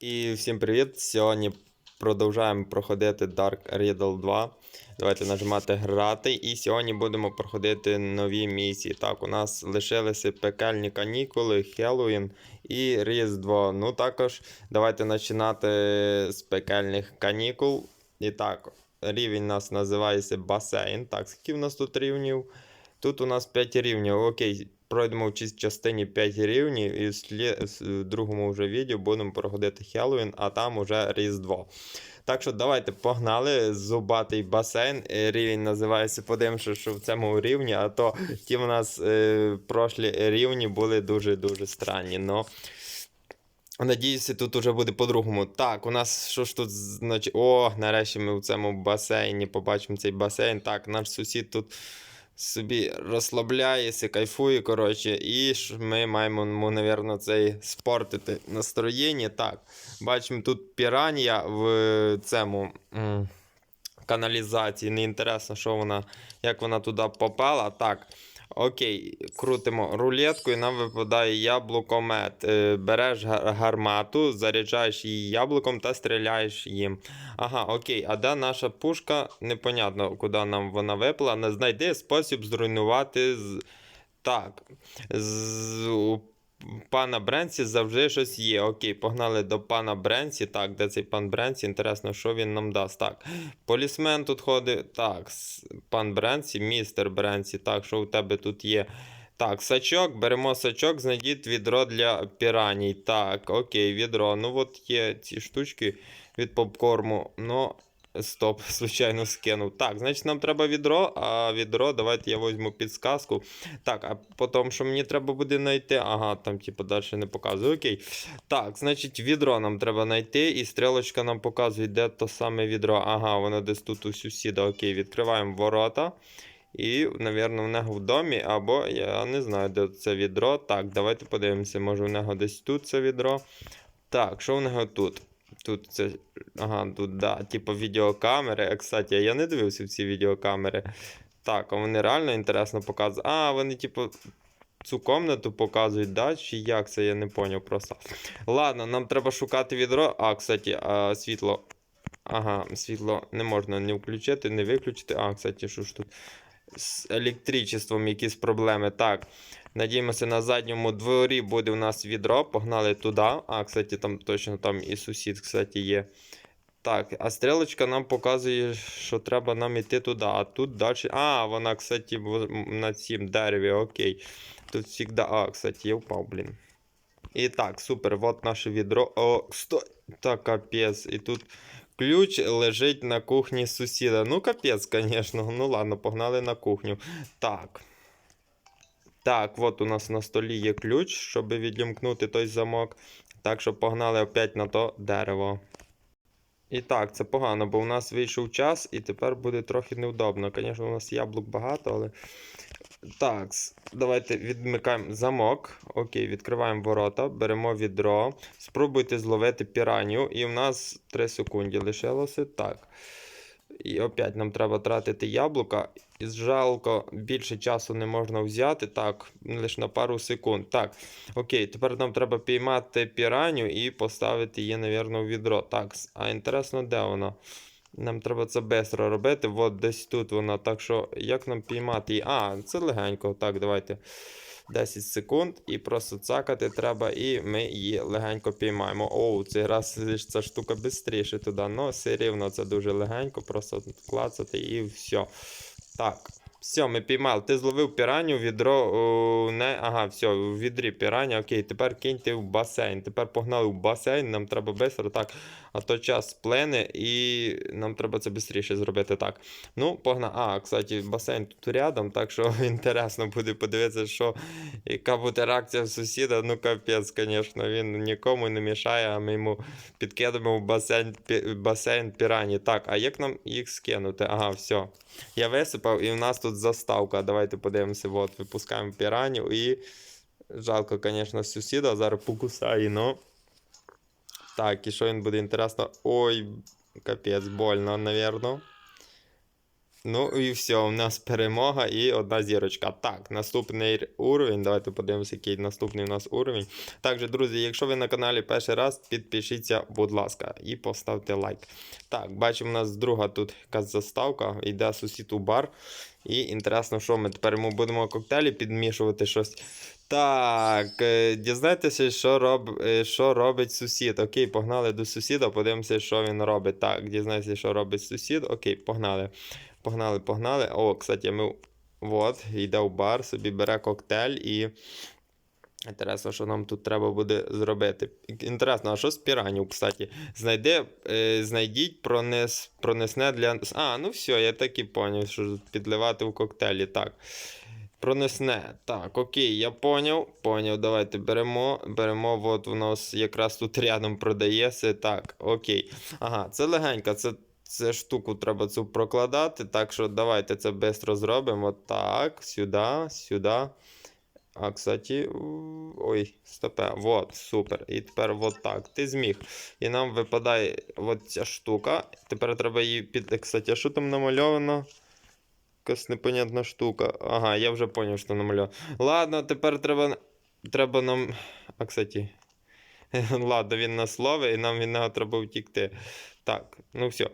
І всім привіт! Сьогодні продовжуємо проходити Dark Riddle 2. Давайте нажимати грати. І сьогодні будемо проходити нові місії. Так, у нас лишилися пекельні канікули, Хеллоуін і Різдво. Ну також давайте починати з пекельних канікул. І так, рівень у нас називається басейн. Так, скільки в нас тут рівнів? Тут у нас 5 рівнів. Окей, пройдемо в частині 5 рівнів, і в, в другому вже відео будемо проходити Хеллоуін, а там уже Різдво. Так що давайте погнали. Зубатий басейн. Е, Рівень називається. Подивимося, що в цьому рівні, а то ті в нас е, прошлі рівні були дуже-дуже странні. Но... Надіюся, тут уже буде по-другому. Так, у нас що ж тут значить. О, нарешті ми в цьому басейні побачимо цей басейн. Так, наш сусід тут собі розслабляється, кайфує, коротше, і ми маємо, ну, напевно, цей спортити настроєння. Так, бачимо тут піранія в цьому каналізації. Не інтересно, що вона, як вона туди попала. Так. Окей, крутимо рулетку і нам випадає яблукомет. Е, Береш гармату, заряджаєш її яблуком та стріляєш їм. Ага, окей, а де наша пушка? Непонятно, куди нам вона випала. Не знайди спосіб зруйнувати. З... Так. З... Пана Бренсі завжди щось є. Окей, погнали до пана Бренсі. Так, де цей пан Бренсі? Інтересно, що він нам дасть. Так. Полісмен тут ходить. Так, пан Бренсі, містер Бренсі. Так, що у тебе тут є? Так, сачок, беремо сачок, знайдіть відро для піраній. Так, окей, відро. Ну от є ці штучки від попкорму. Ну, стоп, звичайно, скинув. Так, значить, нам треба відро, а відро, давайте я візьму підсказку. Так, а потім, що мені треба буде знайти. Ага, там, типу, далі не показує. Окей. Так, значить, відро нам треба знайти, і стрілочка нам показує, де то саме відро. Ага, воно десь тут у сусіда. Окей, відкриваємо ворота. І, напевно, в нього в домі, або я не знаю, де це відро. Так, давайте подивимося, може в нього десь тут це відро. Так, що в нього тут? Тут це. Ага, тут, да, типу відеокамери. А, кстати, я не дивився в ці відеокамери. Так, а вони реально інтересно показують. А, вони, типу, цю комнату показують, да? Чи як це, я не поняв просто. Ладно, нам треба шукати відро. А, кстати, а, світло. Ага, світло не можна не включити, не виключити. А, кстати, що ж тут? З електричеством якісь проблеми. Так. Надіємося, на задньому дворі буде у нас відро. Погнали туди. А, кстати, там точно там і сусід, кстати, є. Так, а стрілочка нам показує, що треба нам йти туди. А тут далі. А, вона, кстати, на цім дереві, окей. Тут завжди. А, кстати, я впав, блін. І так, супер, вот наше відро. О, стой. Так, капець. І тут ключ лежить на кухні сусіда. Ну, капець, звісно. Ну ладно, погнали на кухню. Так. Так, от у нас на столі є ключ, щоб відімкнути той замок. Так що погнали опять на то дерево. І так, це погано, бо у нас вийшов час і тепер буде трохи невдобно. Звісно, у нас яблук багато, але. Так, давайте відмикаємо замок. Окей, відкриваємо ворота, беремо відро. Спробуйте зловити піраню. І в нас 3 секунди лишилося. Так. І опять нам треба тратити яблука. І жалко, більше часу не можна взяти. Так, лише на пару секунд. Так, окей, тепер нам треба піймати піраню і поставити її, напевно, в відро. Так, а інтересно, де вона? Нам треба це швидко робити. От десь тут вона. Так що, як нам піймати її? А, це легенько. Так, давайте. 10 секунд і просто цакати треба, і ми її легенько піймаємо. Оу, цей раз ця штука швидше туди. Ну, все рівно це дуже легенько, просто клацати і все. Так. Все, ми піймали. Ти зловив піраню, відро о, не. Ага, все, в відрі піраня. Окей, тепер киньте в басейн. Тепер погнали в басейн, нам треба швидко так. А то час плине, і нам треба це швидше зробити так. Ну, погнали. А, кстати, басейн тут рядом, так що інтересно буде подивитися, що яка буде реакція сусіда. Ну, капець, звісно, він нікому не мішає, а ми йому підкидаємо в басейн, басейн пірані. Так, а як нам їх скинути? Ага, все. Я висипав, і в нас тут заставка. Давайте подивимося. От, випускаємо піранів і. Жалко, звісно, сусіда зараз покусає, ну. Так, і що він буде інтересно? Ой, капець, больно, навірно. Ну і все, у нас перемога і одна зірочка. Так, наступний уровень. Давайте подивимося, який наступний у нас уровень. Також, друзі, якщо ви на каналі перший раз, підпишіться, будь ласка, і поставте лайк. Так, бачимо, у нас друга тут якась заставка, йде сусід у бар. І інтересно, що ми тепер йому будемо коктейлі підмішувати щось. Так, е, дізнайтеся, що, роб, е, що робить сусід. Окей, погнали до сусіда, подивимося, що він робить. Так, дізнайтеся, що робить сусід. Окей, погнали. Погнали, погнали. О, кстати, ми. Вот, йде в бар, собі бере коктейль і. Інтересно, що нам тут треба буде зробити. Інтересно, а що з піранів, кстати? Знайди, е, знайдіть пронес, пронесне для. А, ну все, я так і поняв, що підливати в коктейлі. Так. Пронесне. Так, окей, я поняв. Поняв, давайте беремо. Беремо, от у нас якраз тут рядом продається. Так, окей. Ага, це легенько, це, це штуку треба цю прокладати. Так що давайте це швидко зробимо. Так, сюди, сюди. А, кстати, ой, стопе, вот, супер. І тепер от так. Ти зміг. І нам випадає от ця штука. Тепер треба її під. Кстати, а що там намальовано? Якась непонятна штука. Ага, я вже зрозумів, що намальовано. Ладно, тепер треба. Треба нам. А, кстати. Ладно, він нас ловить, і нам від нього треба втікти. Так, ну все.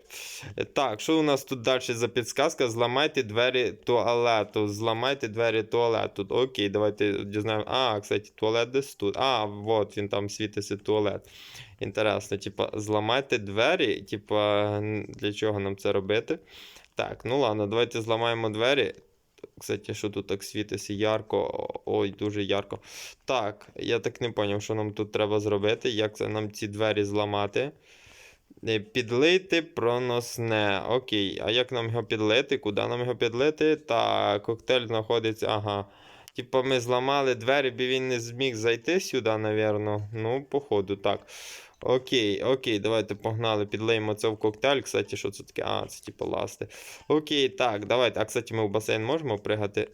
Так, що у нас тут далі за підсказка? Зламайте двері туалету. Зламайте двері туалету. Окей, давайте дізнаємо. А, кстати, туалет десь тут. А, вот він там світиться туалет. Інтересно, типа, зламайте двері. Типа, для чого нам це робити? Так, ну ладно, давайте зламаємо двері. Кстати, що тут так світиться ярко. Ой, дуже ярко. Так, я так не зрозумів, що нам тут треба зробити. Як це нам ці двері зламати? Е, Підлити проносне. Окей, а як нам його підлити? Куди нам його підлити? Так, коктейль знаходиться. Ага. Типа ми зламали двері, бо він не зміг зайти сюди, напевно. Ну, походу, так. Окей, окей, давайте погнали, підлиємо це в коктейль. Кстати, що це таке? А, це типу ласти. Окей, так, давайте. А кстати, ми в басейн можемо пригати?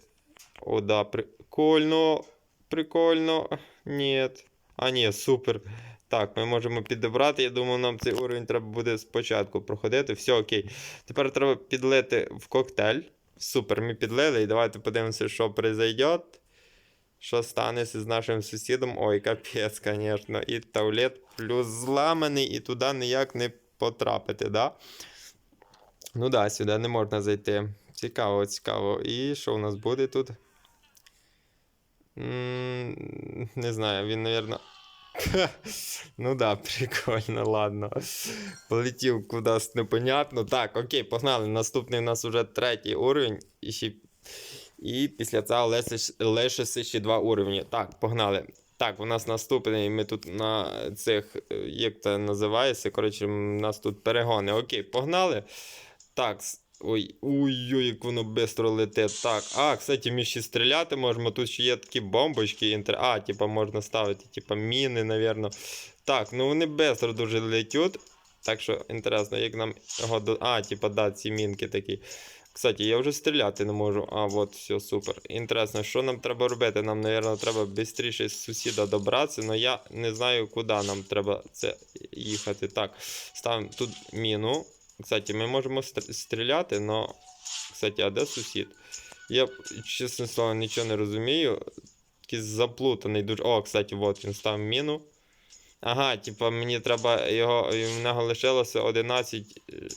О, да, прикольно. Прикольно. Ні. А, ні, супер. Так, ми можемо підібрати. Я думаю, нам цей уровень треба буде спочатку проходити. Все окей. Тепер треба підлити в коктейль. Супер, ми підлили. І давайте подивимося, що произойде. Що станеться з нашим сусідом? Ой, капець, звісно. І туалет плюс зламаний, і туди ніяк не потрапити, да? Ну да, сюди не можна зайти. Цікаво, цікаво. І що у нас буде тут? М, Не знаю, він, напевно. Ну да, прикольно, ладно. Полетів кудись непонятно. Так, окей, погнали. Наступний у нас уже третій уровень. І, ще... і після цього лише ще два уровні. Так, погнали. Так, у нас наступний. Ми тут на цих, е, як це називається? Коротше, у нас тут перегони. Окей, погнали. Так. Ой, ой-ой, як воно швидко летить. Так, а, кстати, ми ще стріляти можемо. Тут ще є такі бомбочки. Інтер... А, типа можна ставити, типа міни, напевно. Так, ну вони швидко дуже летять. Так що інтересно, як нам його. А, типа, да, ці мінки такі. Кстати, я вже стріляти не можу. А, от, все, супер. Інтересно, що нам треба робити? Нам, напевно, треба швидше з сусіда добратися, але я не знаю, куди нам треба це їхати. Так, ставимо тут міну. Кстати, ми можемо стріляти, але. Кстати, а де сусід? Я, чесно слово, нічого не розумію. Такий заплутаний дуже. О, кстати, от він став міну. Ага, типа мені треба його. В лишилося 11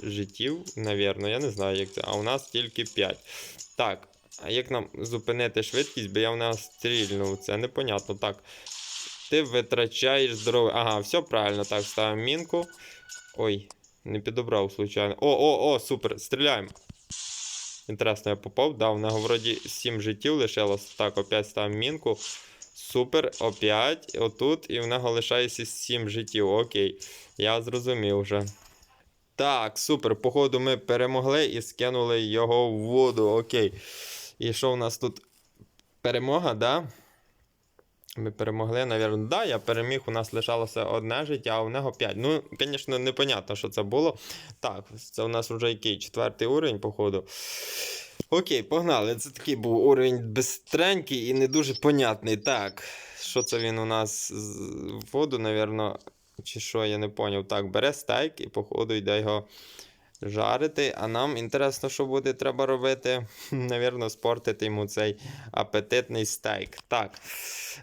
життів, навірно, я не знаю, як це. А у нас тільки 5. Так, а як нам зупинити швидкість, бо я в нас стрільнув. Це непонятно. Так. Ти витрачаєш здоров'я. Ага, все правильно. Так, ставимо мінку. Ой, не підобрав случайно. О, о, о, супер, стріляємо. Інтересно, я попав. Да, в нього вроді 7 життів лишилось. Так, опять ставимо мінку. Супер, опять. Отут, і в нього лишається 7 життів. Окей. Я зрозумів вже. Так, супер. Походу, ми перемогли і скинули його в воду. Окей. І що в нас тут? Перемога, да? Ми перемогли, навірно. Да, я переміг, у нас лишалося одне життя, а у нього 5. Ну, звісно, непонятно, що це було. Так, це у нас вже який четвертий уровень, походу. Окей, погнали. Це такий був уровень безстренький і не дуже понятний. Так, що це він у нас з воду, навірно, чи що, я не поняв. Так, бере стайк і, походу, йде його жарити. А нам інтересно, що буде треба робити. Навірно, спортити йому цей апетитний стейк. Так.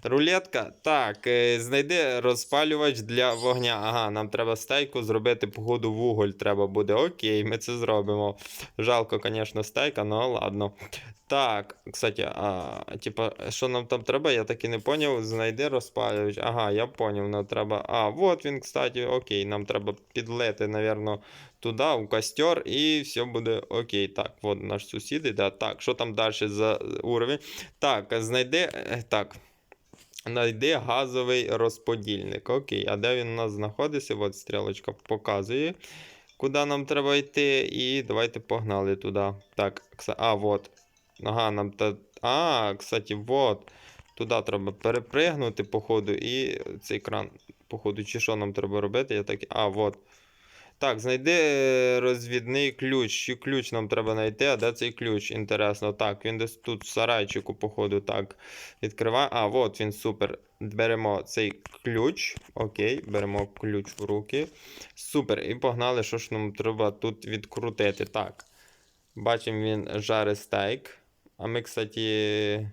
Рулетка. Так, е, знайди розпалювач для вогня. Ага, нам треба стейку зробити, походу, вуголь треба буде. Окей, ми це зробимо. Жалко, звісно, стейка, але ладно. Так, кстати, а, типа, що нам там треба, я так і не поняв. Знайди розпалювач. Ага, я поняв, нам треба. А, вот він, кстати, окей, нам треба підлити, напевно, туди, в костер, і все буде окей. Так, от наш сусід іде. Так, що там далі за уровень? Так, знайди. е, Так. Знайди газовий розподільник. Окей, а де він у нас знаходиться? От стрілочка показує, куди нам треба йти. І давайте погнали туди. Так, а, от. Ага, нам та. А, кстати, вот. Туди треба перепригнути, походу, і цей кран, походу, чи що нам треба робити? Я так. А, вот. Так, знайди розвідний ключ. Чи ключ нам треба знайти, а де цей ключ? Інтересно. Так, він десь тут в сарайчику, походу, так. Відкриває. А, от він супер. Беремо цей ключ. Окей, беремо ключ в руки. Супер. І погнали, що ж нам треба тут відкрутити. Так. Бачимо, він жарить стейк. А ми, кстати,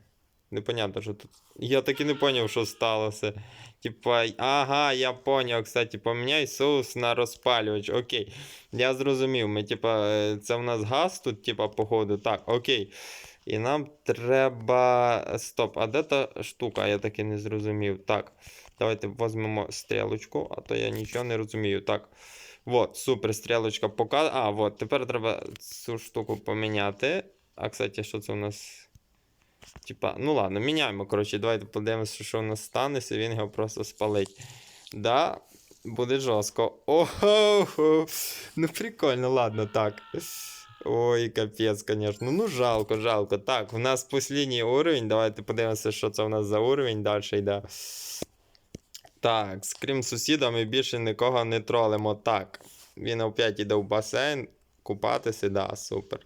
непонятно, що тут. Я так і не поняв, що сталося. Типа, ага, я поняв, кстати, поміняй соус на розпалювач. Окей. Я зрозумів. Ми, типа, е, це в нас газ тут, типа, походу. Так, окей. І нам треба. Стоп, а де та штука? Я так і не зрозумів. Так, давайте візьмемо стрілочку, а то я нічого не розумію. Так. Вот, супер, стрілочка показує. А, вот, тепер треба цю штуку поміняти. А, кстати, що це у нас? Типа, ну ладно, міняємо. Коротше, давайте подивимося, що у нас станеться, він його просто спалить. Да, буде жорстко. Ого! Ну прикольно, ладно, так. Ой, капець, конечно. Ну, жалко, жалко. Так, у нас послідній уровень. Давайте подивимося, що це у нас за уровень. Далі йде. Так, скрім сусіда, ми більше нікого не тролимо. Так. Він опять іде в басейн купатися, да, супер.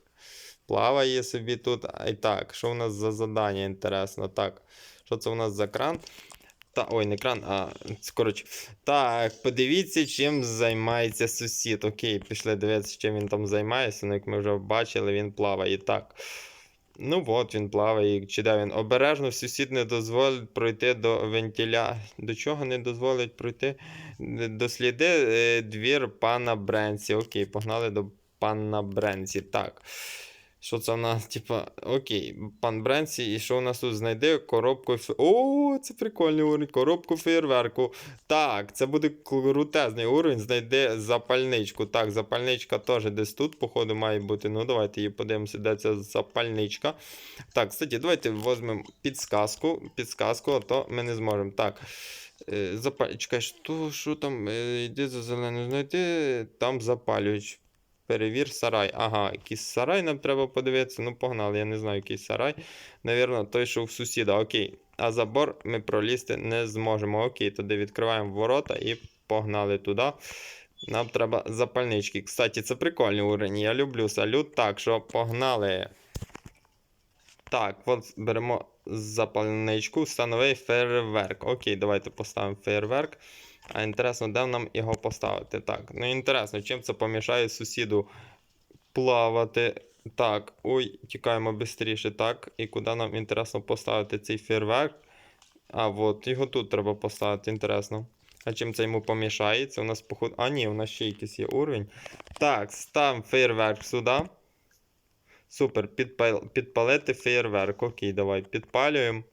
Плаває собі тут. І так, що у нас за завдання інтересно? Так, що це у нас за кран? Та, ой, не кран, а коротше. Так, подивіться, чим займається сусід. Окей, пішли дивитися, чим він там займається. Ну, як ми вже бачили, він плаває. Так. Ну от він плаває, чи де він. Обережно сусід не дозволить пройти до вентиля. До чого не дозволить пройти? Досліди е, двір пана Бренсі. Окей, погнали до пана Бренсі. Так. Що це в нас, типа, окей, пан Бренсі, і що у нас тут знайде? Коробку. О, це прикольний уровень. Коробку фейерверку. Так, це буде крутезний уровень. Знайде запальничку. Так, запальничка теж десь тут, походу, має бути. Ну, давайте її подивимося, де ця запальничка. Так, кстати, давайте візьмемо підсказку. Підсказку, а то ми не зможемо. Так. Е, Запаль... Чекай, що, що там? Е, Йди за зелену, знайди, там запалюють. Перевір сарай. Ага, якийсь сарай нам треба подивитися. Ну, погнали, я не знаю, який сарай. Навірно, той, що в сусіда. Окей. А забор ми пролізти не зможемо. Окей, тоді відкриваємо ворота і погнали туди. Нам треба запальнички. Кстати, це прикольний уровень. Я люблю салют. Так, що погнали. Так, от беремо запальничку, встанови фейерверк. Окей, давайте поставимо фейерверк. А інтересно, де нам його поставити? Так, ну інтересно, чим це помішає сусіду плавати. Так, ой, тікаємо швидше, так. І куди нам інтересно поставити цей фейерверк? А, от, його тут треба поставити, інтересно. А чим це йому помішає? Це у нас походу. А, ні, у нас ще якийсь є уровень. Так, ставимо фейерверк сюди. Супер, підпал... підпалити фейерверк. Окей, давай, підпалюємо.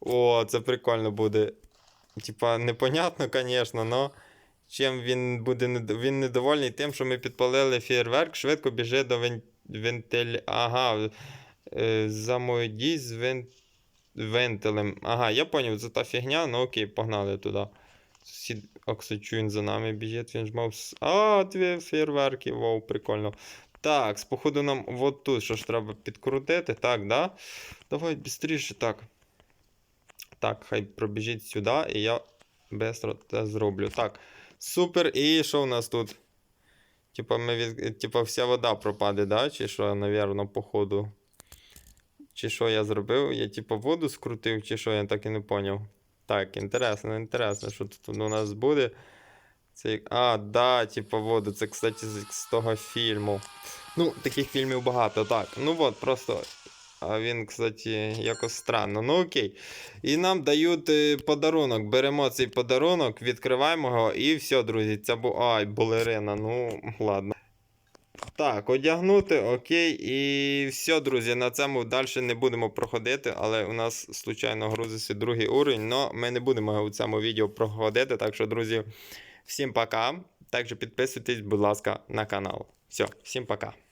О, це прикольно буде. Типа, непонятно, звісно, но чим він буде нед- він недовольний тим, що ми підпалили фейерверк, швидко біжи до вен... Ага. Е, Замодій з вен... вентилем. Ага, я поняв, це та фігня, ну окей, погнали туди. Сусід Оксачу, за нами біжить, він ж мав. А, дві фейерверки, вау, прикольно. Так, походу нам от тут що ж треба підкрутити, так, да? Давай швидше, так. Так, хай пробіжить сюди, і я швидко це зроблю. Так. Супер. І що у нас тут? Типа, ми від... Типа вся вода пропаде, да? Чи що, навірно, походу. Чи що я зробив? Я типа воду скрутив, чи що, я так і не поняв. Так, інтересно, інтересно, що тут у нас буде. Це. А, да, типу, воду. Це, кстати, з, з того фільму. Ну, таких фільмів багато, так. Ну от, просто. А він, кстати, якось странно. Ну окей. І нам дають е, подарунок. Беремо цей подарунок, відкриваємо його і все, друзі. Це був. Ай, балерина. Ну, ладно. Так, одягнути, окей, і все, друзі, на цьому далі не будемо проходити, але у нас случайно грузиться другий уровень, але ми не будемо у цьому відео проходити. Так що, друзі, всім пока. Також підписуйтесь, будь ласка, на канал. Все, всім пока.